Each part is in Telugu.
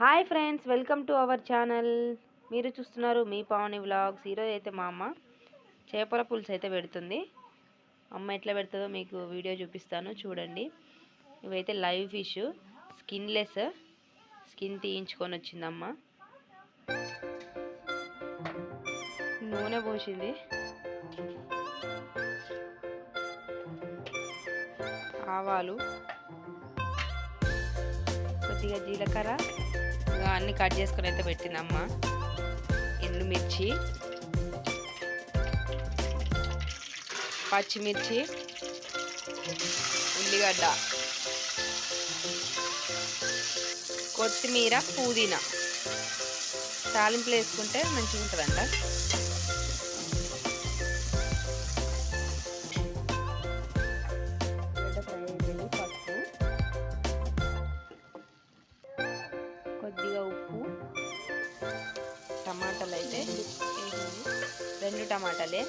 Hi friends welcome to our channel. మీరు చూస్తున్నారు మీ పావని వ్లాగ్స్. ఈరోజు అయితే మా అమ్మ చేపల పులుసు అయితే పెడుతుంది. అమ్మ ఎట్లా పెడుతుందో మీకు వీడియో చూపిస్తాను చూడండి. ఇవైతే లైవ్ ఫిష్ స్కిన్లెస్ స్కిన్ తీయించుకొని వచ్చింది అమ్మ. నూనె పోసింది. ఆవాలు కొద్దిగా జీలకర్ర ఇంకా అన్ని కట్ చేసుకొని అయితే పెట్టింది అమ్మ ఎండుమిర్చి పచ్చిమిర్చి ఉల్లిగడ్డ కొత్తిమీర పుదీనా. తాలింపులు వేసుకుంటే మంచిగా ఉంటుందంట కొద్దిగా ఉప్పు టమాటాలు అయితే రెండు టమాటాలే.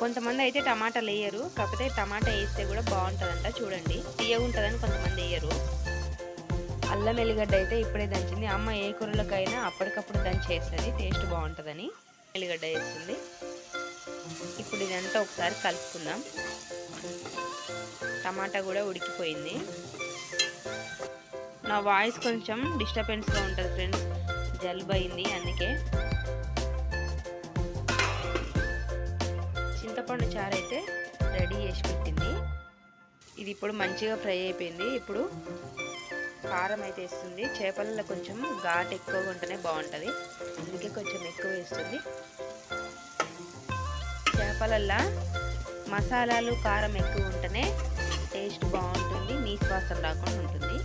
కొంతమంది అయితే టమాటాలు వేయరు కాకపోతే టమాటా వేస్తే కూడా బాగుంటుందంట చూడండి. తీయగా ఉంటుందని కొంతమంది వేయరు. అల్లం ఎల్లిగడ్డ అయితే ఇప్పుడే దంచింది. అమ్మ ఏ కూరలకైనా అప్పటికప్పుడు దంచేస్తుంది టేస్ట్ బాగుంటుందని ఎల్లిగడ్డ వేస్తుంది. ఇప్పుడు ఇదంతా ఒకసారి కలుపుకుందాం. టమాటా కూడా ఉడికిపోయింది. నా వాయిస్ కొంచెం డిస్టర్బెన్స్గా ఉంటుంది ఫ్రెండ్స్ జలుబు అయింది అందుకే. చింతపండు చారు అయితే రెడీ చేసి పెట్టింది. ఇది ఇప్పుడు మంచిగా ఫ్రై అయిపోయింది. ఇప్పుడు కారం అయితే వేస్తుంది. చేపలలో కొంచెం ఘాట్ ఎక్కువగా ఉంటేనే బాగుంటుంది. అందుకే కొంచెం ఎక్కువ వేస్తుంది. చేపలల్లో మసాలాలు కారం ఎక్కువ ఉంటేనే టేస్ట్ బాగుంటుంది. నీసు వాసన రాకుండా ఉంటుంది.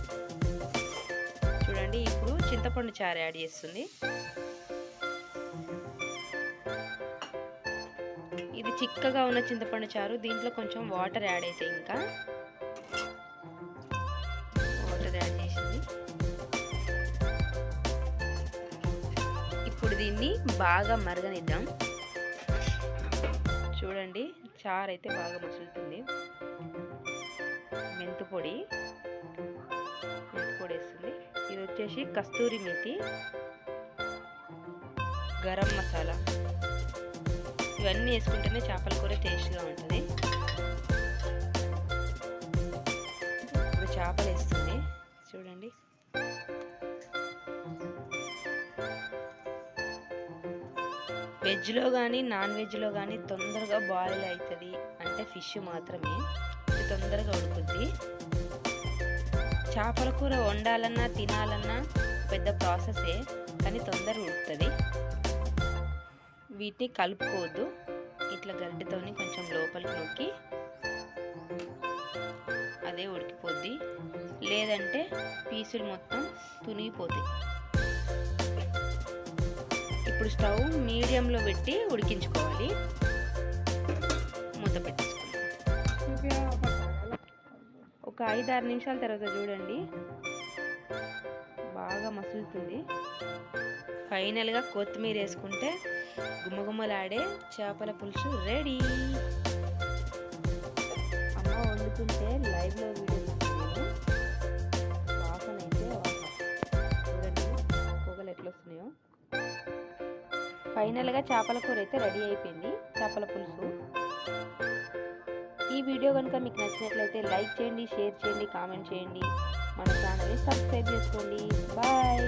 చూడండి ఇప్పుడు చింతపండు చారు యాడ్ చేస్తుంది. ఇది చిక్కగా ఉన్న చింతపండు చారు. దీంట్లో కొంచెం వాటర్ యాడ్ అయితే ఇంకా. వాటర్ యాడ్ చేసింది. ఇప్పుడు దీన్ని బాగా మరగనిద్దాం. చూడండి చారు అయితే బాగా మసులుతుంది. మెంతు పొడి వచ్చేసి కస్తూరి మేతి గరం మసాలా ఇవన్నీ వేసుకుంటేనే చేపల కూర టేస్ట్గా ఉంటుంది. ఇప్పుడు చేపలు వేస్తుంది. చూడండి. వెజ్లో కానీ నాన్ వెజ్లో కానీ తొందరగా బాయిల్ అవుతుంది. అంటే ఫిష్ మాత్రమే. తొందరగా ఉడుకుద్ది. చేపల కూర వండాలన్నా తినాలన్నా పెద్ద ప్రాసెసే కానీ తొందరగా ఉడుకుతుంది. వీటిని కలుపుకోవద్దు. ఇట్లా గరిటెతోని కొంచెం లోపలికి నొక్కి అదే ఉడికిపోద్ది. లేదంటే పీసులు మొత్తం తునిగిపోతాయి. ఇప్పుడు స్టవ్ మీడియంలో పెట్టి ఉడికించుకోవాలి. మూత పెట్టి ఒక ఐదు ఆరు నిమిషాల తర్వాత చూడండి. బాగా మసులుతుంది. ఫైనల్గా కొత్తిమీర వేసుకుంటే గుమ్మగుమ్మలాడే చేపల పులుసు రెడీ. అమ్మ వండుతుంటే లైవ్లో వీడియో వాసన అయితే చూడండి పొగలు ఎట్లా వస్తున్నాయో. ఫైనల్గా చేపల కూర అయితే రెడీ అయిపోయింది. చేపల పులుసు. ఈ వీడియో కనుక మీకు నచ్చినట్లయితే లైక్ చేయండి షేర్ చేయండి కామెంట్ చేయండి. మన ఛానల్ని సబ్స్క్రైబ్ చేసుకోండి. బాయ్.